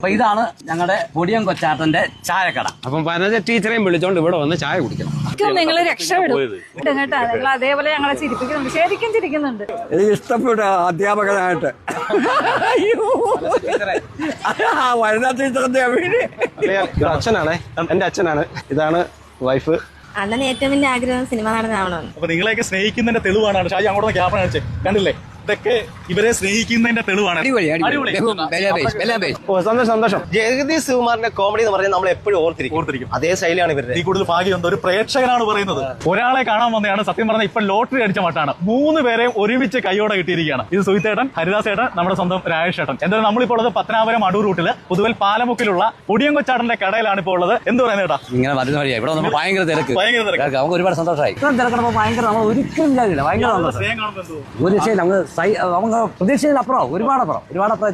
അപ്പൊ ഇതാണ് ഞങ്ങളുടെ പൊടിയം കൊച്ചാട്ടന്റെ ചായക്കട. അപ്പം പനജ ടീച്ചറേയും വിളിച്ചോണ്ട് ഇവിടെ വന്ന് ചായ കുടിക്കണം. നിങ്ങൾ രക്ഷപ്പെടും. കേട്ടോ. നിങ്ങൾ അതേപോലെ ഞങ്ങളെ ചിരിപ്പിക്കുന്നുണ്ട്. ശരിക്കും ചിരിക്കുന്നുണ്ട്. എനിക്ക് ഇഷ്ടപ്പെട്ട അധ്യാപകനായിട്ട്. വനിതാ ടീച്ചറിന്റെ അച്ഛനാണേ. എന്റെ അച്ഛനാണ്. ഇതാണ് വൈഫ്. അണ്ണന് ഏറ്റവും വലിയ ആഗ്രഹം സിനിമ നടനാവണമെന്ന്. അപ്പൊ നിങ്ങളെയൊക്കെ സ്നേഹിക്കുന്നതിന്റെ തെളിവാണ്. ഷാജി അങ്ങോട്ട് ക്യാമറ കാണിച്ചേ. കണ്ടില്ലേ? ഇതൊക്കെ ഇവരെ സ്നേഹിക്കുന്നതിന്റെ തെളിവാണ്. അടിപൊളി. ഓ സന്തോഷം. സന്തോഷം. ജഗദീഷ് സുകുമാറിന്റെ കോമഡി എന്ന് പറഞ്ഞാൽ നമ്മൾ എപ്പോഴും ഓർത്തിരിക്കും. ഓർത്തിരിക്കും. അതേ ശൈലിയാണ് ഇവരുടെ. ഈ കൂടുതൽ ഭാഗ്യം എന്താ? ഒരു പ്രേക്ഷകനാണ് പറയുന്നത്. ഒരാളെ കാണാൻ വന്നതാണ് സത്യം പറഞ്ഞാൽ ഇപ്പൊ ലോട്ടറി അടിച്ച മട്ടാണ്. മൂന്ന് പേരെയും ഒരുമിച്ച് കൈയോടെ കിട്ടിയിരിക്കുകയാണ്. ഇത് സുഹിത്തേട്ടൻ ഹരിദാസ് ഏട്ടൻ നമ്മുടെ സ്വന്തം രാജേഷ് ഏട്ടൻ. എന്തായാലും നമ്മളിപ്പോൾ ഉള്ളത് പത്തനാപുരം അടൂർ റൂട്ടിൽ പുതുവൽ പാലമുക്കിലുള്ള ഒടിയങ്കൊച്ചാട്ടന്റെ കടയിലാണ് ഇപ്പോൾ ഉള്ളത്. എന്ത് പറയുന്നത് ഏട്ടാ? ഇങ്ങനെ വരുന്ന വഴിയാ. ഇവിടെ നമ്മൾ ഭയങ്കര തിരക്ക്. ഭയങ്കര തിരക്ക്. നമുക്ക് ഒരുപാട് സന്തോഷമായി ഇത്രയും തിരക്കണപ്പോ ഭയങ്കര നമ്മൾ ഒരിക്കലും വിചാരിച്ചില്ല ഭയങ്കര സന്തോഷം. ഒരു നമുക്ക് സൈ നമുക്ക് പ്രതീക്ഷയിൽ അപ്പുറം ഒരുപാട് അപ്പുറം ഒരുപാട് അപ്പുറം